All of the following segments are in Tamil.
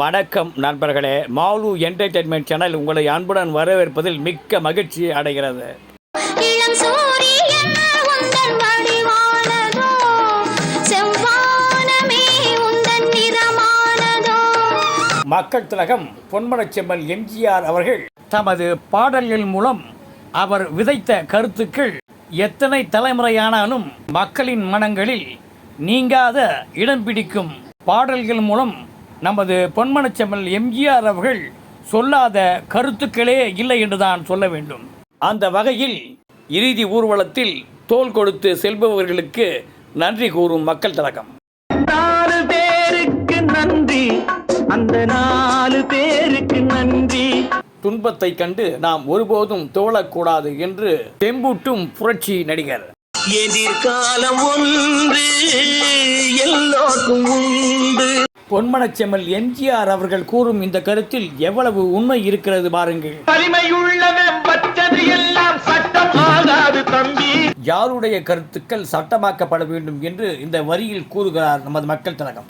வணக்கம் நண்பர்களே. மாலு என்டர்டைன்மெண்ட் சேனல் உங்களை அன்புடன் வரவேற்பதில் மிக்க மகிழ்ச்சி அடைகிறது. மக்கள் திலகம் பொன்மனச்செம்மல் எம்ஜிஆர் அவர்கள் தமது பாடல்கள் மூலம் அவர் விதைத்த கருத்துக்கள் எத்தனை தலைமுறையானாலும் மக்களின் மனங்களில் நீங்காத இடம் பிடிக்கும் பாடல்கள் மூலம் நமது பொன்மனச்செம்மல் எம்ஜிஆர் அவர்கள் சொல்லாத கருத்துக்களே இல்லை என்றுதான் சொல்ல வேண்டும். அந்த வகையில் இறுதி ஊர்வலத்தில் தோள் கொடுத்து செல்பவர்களுக்கு நன்றி கூறும் மக்கள் திலகம். நாலு பேருக்கு நன்றி. அந்த நாலு பேருக்கு நன்றி. துன்பத்தை கண்டு நாம் ஒருபோதும் தோழக்கூடாது என்று தெம்பூட்டும் புரட்சி நடிகர். எதிர்காலம் ஒன்று எல்லோருக்கும் உண்டு. பொன்மனச்செம்மல் எம்ஜிஆர் அவர்கள் கூறும் இந்த கருத்தில் எவ்வளவு உண்மை இருக்கிறது பாருங்கள். வலிமையுள்ளவன் பச்சது எல்லாம் சட்டம் ஆகாது தம்பி. யாருடைய கருத்துக்கள் சட்டமாக்கப்பட வேண்டும் என்று இந்த வரியில் கூறுகிறார் நமது மக்கள் திலகம்.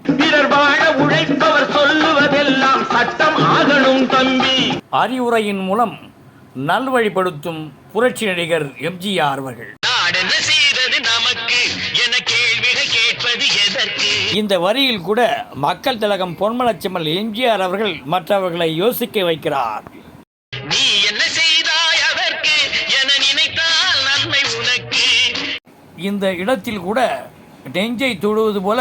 உழைப்பவர் சொல்லுவதெல்லாம் சட்டம் ஆகணும் தம்பி. அறிவுரையின் மூலம் நல்வழிப்படுத்தும் புரட்சி நடிகர் எம்ஜிஆர் அவர்கள். நமக்கு என கேள்விகள் கேட்பது எதற்கு? இந்த வரியில் கூட மக்கள் திலகம் பொன்மனச்செம்மல் எம்ஜிஆர் அவர்கள் மற்றவர்களை யோசிக்க வைக்கிறார். நீ என்ன செய்தாய் அதற்கு என நினைத்தால் நன்மை உனக்கு. இந்த இடத்தில் கூட நெஞ்சை தொடுவது போல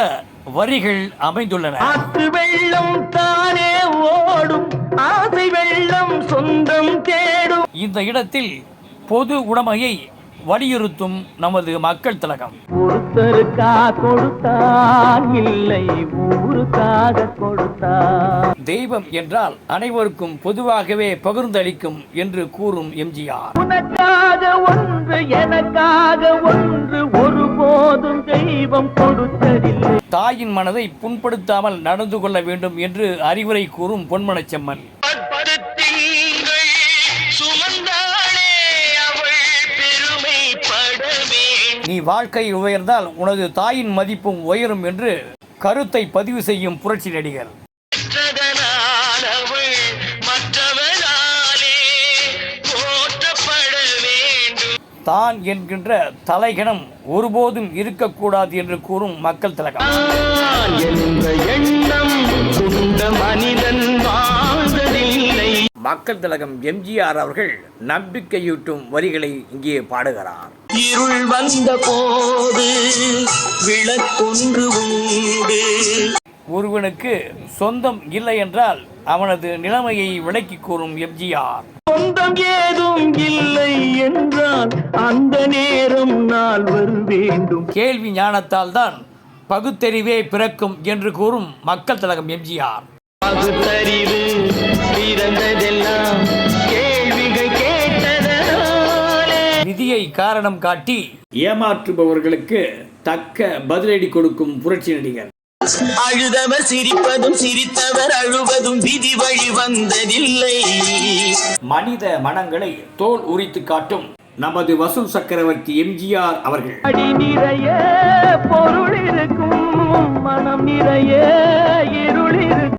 வரிகள் அமைந்துள்ளன. ஆத்து வெள்ளம் தானே ஓடும் ஆசை வெள்ளம் சொந்தம் தேடும். இந்த இடத்தில் பொது உடைமையை வலியுறுத்தும் நமது மக்கள் திலகம். ஒருத்தருக்கா கொடுத்தான் இல்லை ஊருக்காக கொடுத்தான் தெய்வம் என்றால் அனைவருக்கும் பொதுவாகவே பகிர்ந்தளிக்கும் என்று கூறும் எம்ஜிஆர். உனக்காக ஒன்று எனக்காக ஒன்று ஒருபோதும் தெய்வம் கொடுத்ததில்லை. தாயின் மனதை புண்படுத்தாமல் நடந்து கொள்ள வேண்டும் என்று அறிவுரை கூறும் பொன்மனச்செம்மல். நீ வாழ்க்கை உயர்ந்தால் உனது தாயின் மதிப்பும் உயரும் என்று கருத்தை பதிவு செய்யும் புரட்சி நடிகர். தான் என்கின்ற தலைகணம் ஒருபோதும் இருக்கக்கூடாது என்று கூறும் மக்கள் திலகம். மக்கள் திலகம் எம்ஜிஆர் அவர்கள் நம்பிக்கையூட்டும் வரிகளை இங்கே பாடுகிறார். இருள் வந்த போது விளக்கொன்று உண்டு. ஒருவனுக்கு சொந்தம் இல்லை என்றால் அவனது நிலைமையை விளக்கி கூறும் எம்ஜிஆர். சொந்தம் ஏதும் இல்லை என்றால் அந்த நேரம் நாள் வர வேண்டும் கேள்வி ஞானத்தால் தான் பகுத்தறிவே பிறக்கும் என்று கூறும் மக்கள் திலகம் எம்ஜிஆர். பகுத்தறிவு பிறந்ததெல்லாம் விதியை காரணம் காட்டி ஏமாற்றுபவர்களுக்கு தக்க பதிலடி கொடுக்கும் புரட்சி நடிகர். அழுதவர் சிரிப்பதும் சிரித்தவர் அழுவதும் விதி வழி வந்ததில்லை. மனித மனங்களை தோல் உரித்து காட்டும் நமது வசூல் சக்கரவர்த்தி எம்ஜிஆர் அவர்கள். அடி நிறைய பொருள் இருக்கும் மனம் நிறைய இருள் இருக்கும்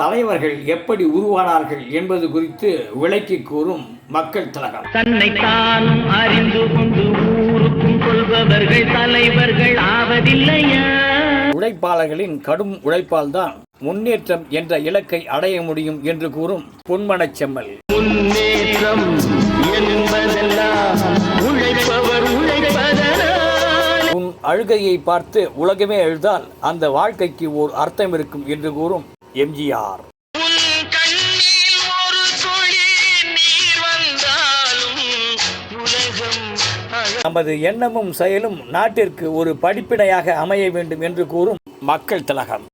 தலைவர்கள் எப்படி உருவானார்கள் என்பது குறித்து விளக்கி கூறும் மக்கள் திலகம். தன்னை தானும் அறிந்து கொண்டு ஊருக்கும் கொள்பவர்கள் தலைவர்கள் ஆவதில்லையா? உழைப்பாளர்களின் கடும் உழைப்பால் தான் முன்னேற்றம் என்ற இலக்கை அடைய முடியும் என்று கூறும் பொன்மனச் செம்மல். முன்னேற்றம் என்பதெல்லாம் உழைப்பவர் உழைப்பதனால். உன் அழுகையை பார்த்து உலகமே எழுதால் அந்த வாழ்க்கைக்கு ஓர் அர்த்தம் இருக்கும் என்று கூறும் எம்ஜிஆர். நமது எண்ணமும் செயலும் நாட்டிற்கு ஒரு படிப்பினையாக அமைய வேண்டும் என்று கூறும் மக்கள் திலகம்.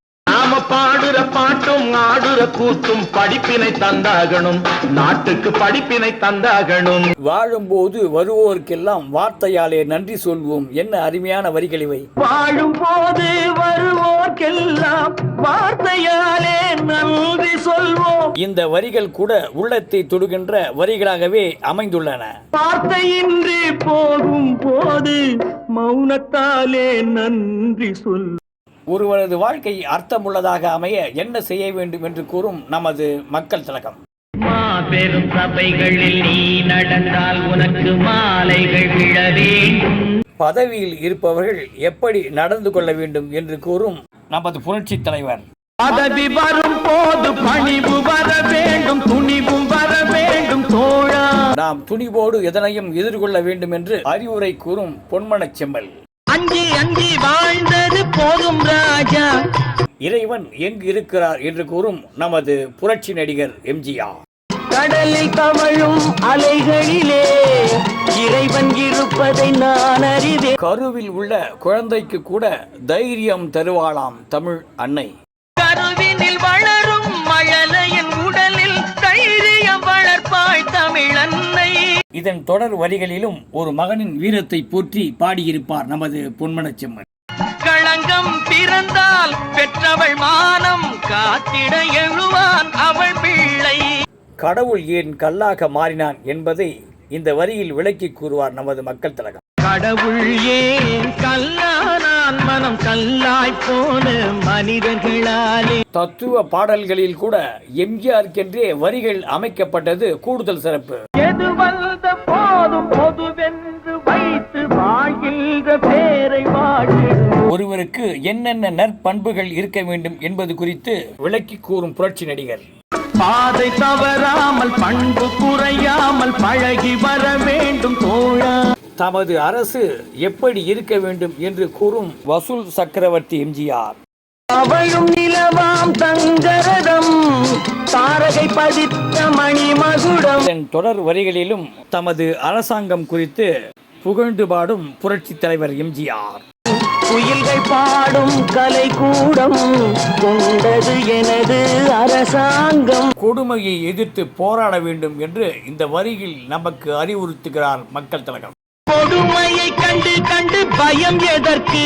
நாம பாடுற பாட்டும் ஆடுற கூத்தும் படிப்பினை தந்தாகணும். நாட்டுக்கு படிப்பினை தந்தாகணும். வாழும்போது வருவோருக்கெல்லாம் வார்த்தையாலே நன்றி சொல்வோம். என்ன அருமையான வரிகள் இவை. வாழும் போது வருவோர்க்கெல்லாம் வார்த்தையாலே நன்றி சொல்வோம். இந்த வரிகள் கூட உள்ளத்தை தொடுகின்ற வரிகளாகவே அமைந்துள்ளன. வார்த்தையின்றி போகும் போது மௌனத்தாலே நன்றி சொல் ஒருவரது வாழ்க்கை அர்த்தமுள்ளதாக அமைய என்ன செய்ய வேண்டும் என்று கூறும் நமது மக்கள் திலகம். மாபெரும் சபைகளில் நீ நடந்தால் உனக்கு மாலைகள் விழ வேண்டும். பதவியில் இருப்பவர்கள் எப்படி நடந்து கொள்ள வேண்டும் என்று கூறும் நமது புரட்சி தலைவர். பதவி வரும் போது பணிவு வர வேண்டும் துணிவும் வர வேண்டும் தோழா. நாம் துணிவோடு எதனையும் எதிர்கொள்ள வேண்டும் என்று அறிவுரை கூறும் பொன்மனச் செம்மல் அஞ்சி அஞ்சி வாழ்ந்தது போதும் ராஜா. இறைவன் எங்கு இருக்கிறார் என்று கூறும் நமது புரட்சி நடிகர் எம்ஜிஆர். கடலில் தவழும் அலைகளிலே இறைவன் இருப்பதை நான் அறிவேன். கருவில் உள்ள குழந்தைக்கு கூட தைரியம் தருவாளாம் தமிழ் அன்னை. கருவினில் வளரும் மழலையின் உடலில் தைரியம் வளர்ப்பாய் தமிழன்னை இதன் தொடர் வரிகளிலும் ஒரு மகனின் வீரத்தை போற்றி பாடியிருப்பார் நமது பொன்மனச் செம்மன் களங்கம் பிறந்தால் பெற்றவள் மானம் காத்திட எழுவான் அவள் பிள்ளை. கடவுள் ஏன் கல்லாக மாறினான் என்பதை இந்த வரியில் விளக்கி கூறுவார் நமது மக்கள் திலகம். கடவுள் ஏன் கல்லானான்? மனம் கல்லாய் போன மனிதர்களாலே. தத்துவ பாடல்களில் கூட எம்ஜிஆருக்கென்றே வரிகள் அமைக்கப்பட்டது கூடுதல் சிறப்பு. எது வந்த போதும் பொதுவென்று ஒருவருக்கு என்னென்ன நற்பண்புகள் இருக்க வேண்டும் என்பது குறித்து விளக்கி கூறும் புரட்சி நடிகர். பாதை தவறாமல் பண்பு குறையாமல் பழகி வர வேண்டும் தோழா. தமது அரசு எப்படி இருக்க வேண்டும் என்று கூறும் வசூல் சக்கரவர்த்தி எம்ஜிஆர். அவளும் நிலவாம் தங்கரதம் தாரகை பதித்த மணிமகுடம். இதன் தொடர் வரிகளிலும் தமது அரசாங்கம் குறித்து புகழ்ந்து பாடும் புரட்சி தலைவர் எம்ஜிஆர். குயில்கள் பாடும் கலை கூடம் கொண்டது எனது அரசாங்கம். கொடுமையை எதிர்த்து போராட வேண்டும் என்று இந்த வரியில் நமக்கு அறிவுறுத்துகிறார் மக்கள் திலகம். கொடுமையை கண்டு கண்டு பயம் எதற்கு?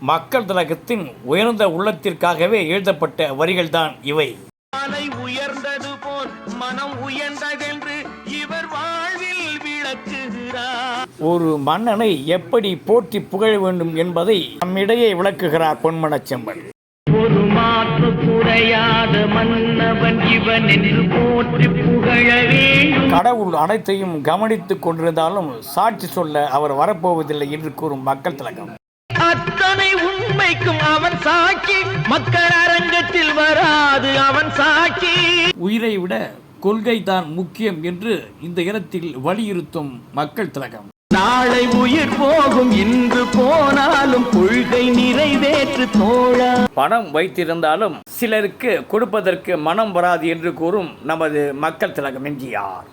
மக்கள் திலகத்தின் உயர்ந்த உள்ளத்திற்காகவே எழுதப்பட்ட வரிகள்தான் இவை. மலை உயர்ந்தது போல் மனம் உயர்ந்ததென்று இவர் வாழ்வில் விளக்குகிறார். ஒரு மன்னனை எப்படி போற்றி புகழ வேண்டும் என்பதை நம்மிடையே விளக்குகிறார் பொன்மனச் செம்பன் ஒரு மாற்று குறையாத மன்னவன் இவன் என்று போற்றி புகழ வேண்டும். கடவுள் அனைத்தையும் கவனித்துக் கொண்டிருந்தாலும் சாட்சி சொல்ல அவர் வரப்போவதில்லை என்று கூறும் மக்கள் திலகம். அத்தனை உண்மைக்கும் அவன் சாட்சி. மக்கள் அரங்கத்தில் வராது அவன் சாட்சி. உயிரை விட கொள்கை தான் முக்கியம் என்று இந்த இடத்தில் வலியுறுத்தும் மக்கள் திலகம். நாளை உயிர் போகும் இன்று போனாலும் கொள்கை நிறைவேற்று தோழா. பணம் வைத்திருந்தாலும் சிலருக்கு கொடுப்பதற்கு மனம் வராது என்று கூறும் நமது மக்கள் திலகம் எம்ஜிஆர்.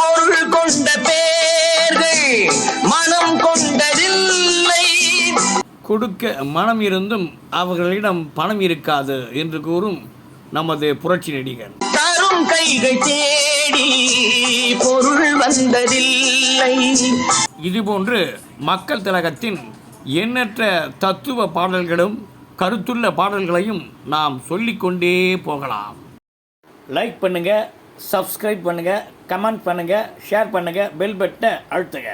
பொருள் கொண்ட பேர்கள் மனம் கொண்டதில்லை. கொடுக்க மனம் இருந்தும் அவர்களிடம் பணம் இருக்காது என்று கூறும் நமது புரட்சி நடிகர். தரும் கைகள் தேடி பொருள் வந்ததில்லை. இதுபோன்று மக்கள் திலகத்தின் எண்ணற்ற தத்துவ பாடல்களும் கருத்துள்ள பாடல்களையும் நாம் சொல்லிக்கொண்டே போகலாம். லைக் பண்ணுங்கள் சப்ஸ்கிரைப் பண்ணுங்கள் கமெண்ட் பண்ணுங்கள் ஷேர் பண்ணுங்கள் பெல் பட்டனை அழுத்துங்க.